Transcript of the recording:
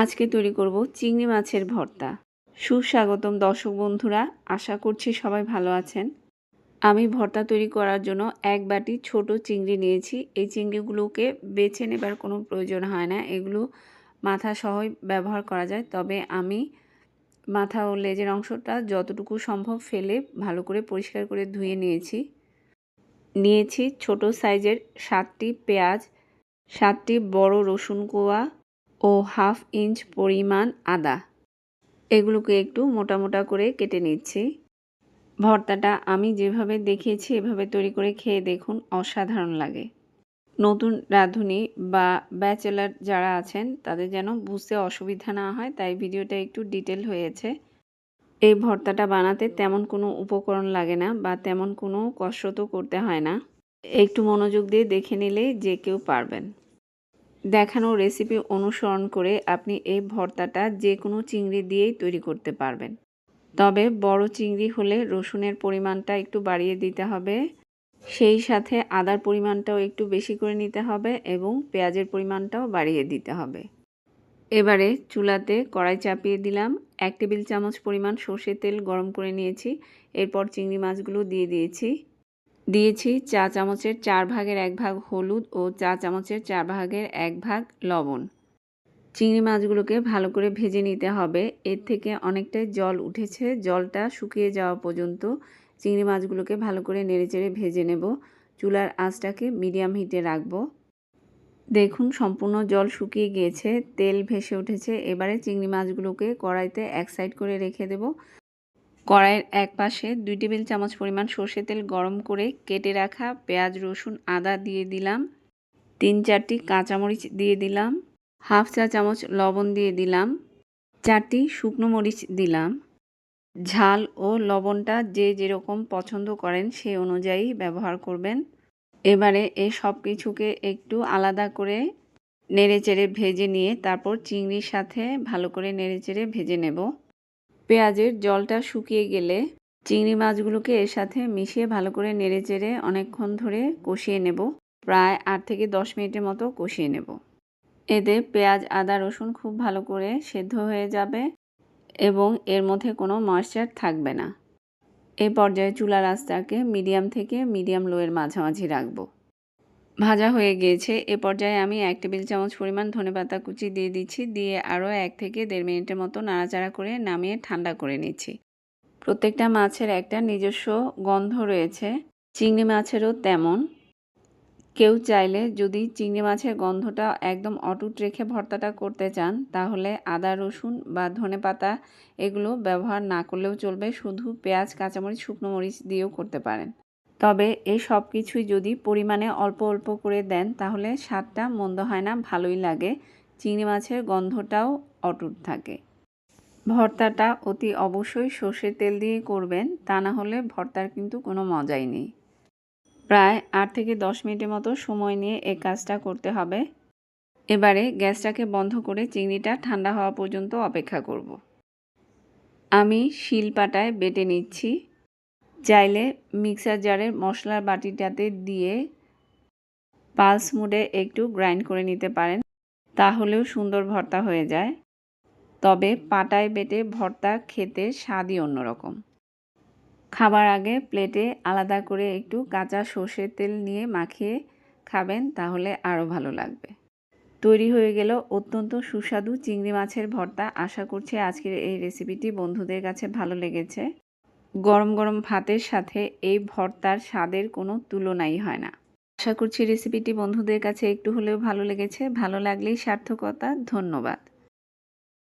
আজকে তৈরি করব চিংড়ি মাছের ভর্তা। সুস্বাগতম দর্শক বন্ধুরা, আশা করছি সবাই ভালো আছেন। আমি ভর্তা তৈরি করার জন্য এক বাটি ছোট চিংড়ি নিয়েছি। এই চিংড়িগুলোকে বেছে নেবার কোনো প্রয়োজন হয় না। এগুলো মাথা সহই ব্যবহার করা যায়। তবে আমি মাথা ও লেজের অংশটা যতটুকু সম্ভব ফেলে ভালো করে পরিষ্কার করে ধুয়ে নিয়েছি। নিয়েছি ছোট সাইজের সাতটি পেঁয়াজ, সাতটি বড় রসুন কোয়া ও হাফ ইঞ্চ পরিমাণ আদা। এগুলোকে একটু মোটা মোটা করে কেটে নিচ্ছি। ভর্তাটা আমি যেভাবে দেখিয়েছি, এভাবে তৈরি করে খেয়ে দেখুন অসাধারণ লাগে। নতুন রাঁধুনি বা ব্যাচেলার যারা আছেন, তাদের যেন বুঝতে অসুবিধা না হয়, তাই ভিডিওটা একটু ডিটেল হয়েছে। এই ভর্তাটা বানাতে তেমন কোনো উপকরণ লাগে না বা তেমন কোনো কষ্ট করতে হয় না। একটু মনোযোগ দিয়ে দেখে নিলেই যে কেউ পারবেন। দেখানো রেসিপি অনুসরণ করে আপনি এই ভর্তাটা যে কোনো চিংড়ি দিয়েই তৈরি করতে পারবেন। তবে বড় চিংড়ি হলে রসুনের পরিমাণটা একটু বাড়িয়ে দিতে হবে। সেই সাথে আদার পরিমাণটাও একটু বেশি করে নিতে হবে এবং পেঁয়াজের পরিমাণটাও বাড়িয়ে দিতে হবে। এবারে চুলাতে কড়াই চাপিয়ে দিলাম। এক টেবিল চামচ পরিমাণ সর্ষের তেল গরম করে নিয়েছি। এরপর চিংড়ি মাছগুলো দিয়ে দিয়েছি। দিয়েছি চা চামচের চার ভাগের এক ভাগ হলুদ ও চা চামচের চার ভাগের এক ভাগ লবণ। চিংড়ি মাছগুলোকে ভালো করে ভেজে নিতে হবে। এর থেকে অনেকটাই জল উঠেছে। জলটা শুকিয়ে যাওয়া পর্যন্ত চিংড়ি মাছগুলোকে ভালো করে নেড়েচেড়ে ভেজে নেব। চুলার আঁচটাকে মিডিয়াম হিটে রাখব। দেখুন, সম্পূর্ণ জল শুকিয়ে গিয়েছে, তেল ভেসে উঠেছে। এবারে চিংড়ি মাছগুলোকে কড়াইতে এক সাইড করে রেখে দেব। কড়াইয়ের এক পাশে দুই টেবিল চামচ পরিমাণ সর্ষে তেল গরম করে কেটে রাখা পেঁয়াজ, রসুন, আদা দিয়ে দিলাম। তিন চারটি কাঁচামরিচ দিয়ে দিলাম। হাফ চা চামচ লবণ দিয়ে দিলাম। চারটি শুকনো মরিচ দিলাম। ঝাল ও লবণটা যে যেরকম পছন্দ করেন সেই অনুযায়ী ব্যবহার করবেন। এবারে এই সব কিছুকে একটু আলাদা করে নেড়েচেড়ে ভেজে নিয়ে তারপর চিংড়ির সাথে ভালো করে নেড়েচেড়ে ভেজে নেব। পেঁয়াজের জলটা শুকিয়ে গেলে চিংড়ি মাছগুলোকে এর সাথে মিশিয়ে ভালো করে নেড়েচেড়ে অনেকক্ষণ ধরে কষিয়ে নেব। প্রায় আট থেকে দশ মিনিটের মতো কষিয়ে নেব। এতে পেঁয়াজ, আদা, রসুন খুব ভালো করে সেদ্ধ হয়ে যাবে এবং এর মধ্যে কোনো ময়েশ্চার থাকবে না। এ পর্যায়ে চুলার আঁচটাকে মিডিয়াম থেকে মিডিয়াম লোয়ের মাঝামাঝি রাখব। ভাজা হয়ে গিয়েছে। এ পর্যায়ে আমি এক টেবিল চামচ পরিমাণ ধনেপাতা কুচি দিয়ে দিচ্ছি। দিয়ে আরও এক থেকে দেড় মিনিটের মতো নাড়াচাড়া করে নামিয়ে ঠান্ডা করে নিচ্ছি। প্রত্যেকটা মাছের একটা নিজস্ব গন্ধ রয়েছে। চিংড়ি মাছেরও তেমন। কেউ চাইলে যদি চিংড়ি মাছের গন্ধটা একদম অটুট রেখে ভর্তাটা করতে চান, তাহলে আদা, রসুন বা ধনে পাতা এগুলো ব্যবহার না করলেও চলবে। শুধু পেঁয়াজ, কাঁচামরিচ, শুকনো মরিচ দিয়েও করতে পারেন। তবে এই সব কিছুই যদি পরিমাণে অল্প অল্প করে দেন, তাহলে স্বাদটা মন্দ হয় না, ভালোই লাগে। চিংড়ি মাছের গন্ধটাও অটুট থাকে। ভর্তাটা অতি অবশ্যই সর্ষের তেল দিয়ে করবেন, তা না হলে ভর্তার কিন্তু কোনো মজাই নেই। প্রায় আট থেকে দশ মিনিটের মতো সময় নিয়ে এই কাজটা করতে হবে। এবারে গ্যাসটাকে বন্ধ করে চিংড়িটা ঠান্ডা হওয়া পর্যন্ত অপেক্ষা করব। আমি শিলপাটায় বেটে নিচ্ছি। চাইলে মিক্সার জারের মশলার বাটিটাতে দিয়ে পালস মুডে একটু গ্রাইন্ড করে নিতে পারেন, তাহলেও সুন্দর ভর্তা হয়ে যায়। তবে পাটায় বেটে ভর্তা খেতে স্বাদই অন্যরকম। খাবার আগে প্লেটে আলাদা করে একটু কাঁচা সর্ষের তেল নিয়ে মাখিয়ে খাবেন, তাহলে আরও ভালো লাগবে। তৈরি হয়ে গেল অত্যন্ত সুস্বাদু চিংড়ি মাছের ভর্তা। আশা করছি আজকের এই রেসিপিটি বন্ধুদের কাছে ভালো লেগেছে। গরম গরম ভাতের সাথে এই ভর্তার স্বাদের কোনো তুলনাই হয় না। আশা করছি রেসিপিটি বন্ধুদের কাছে একটু হলেও ভালো লেগেছে। ভালো লাগলেই সার্থকতা, ধন্যবাদ।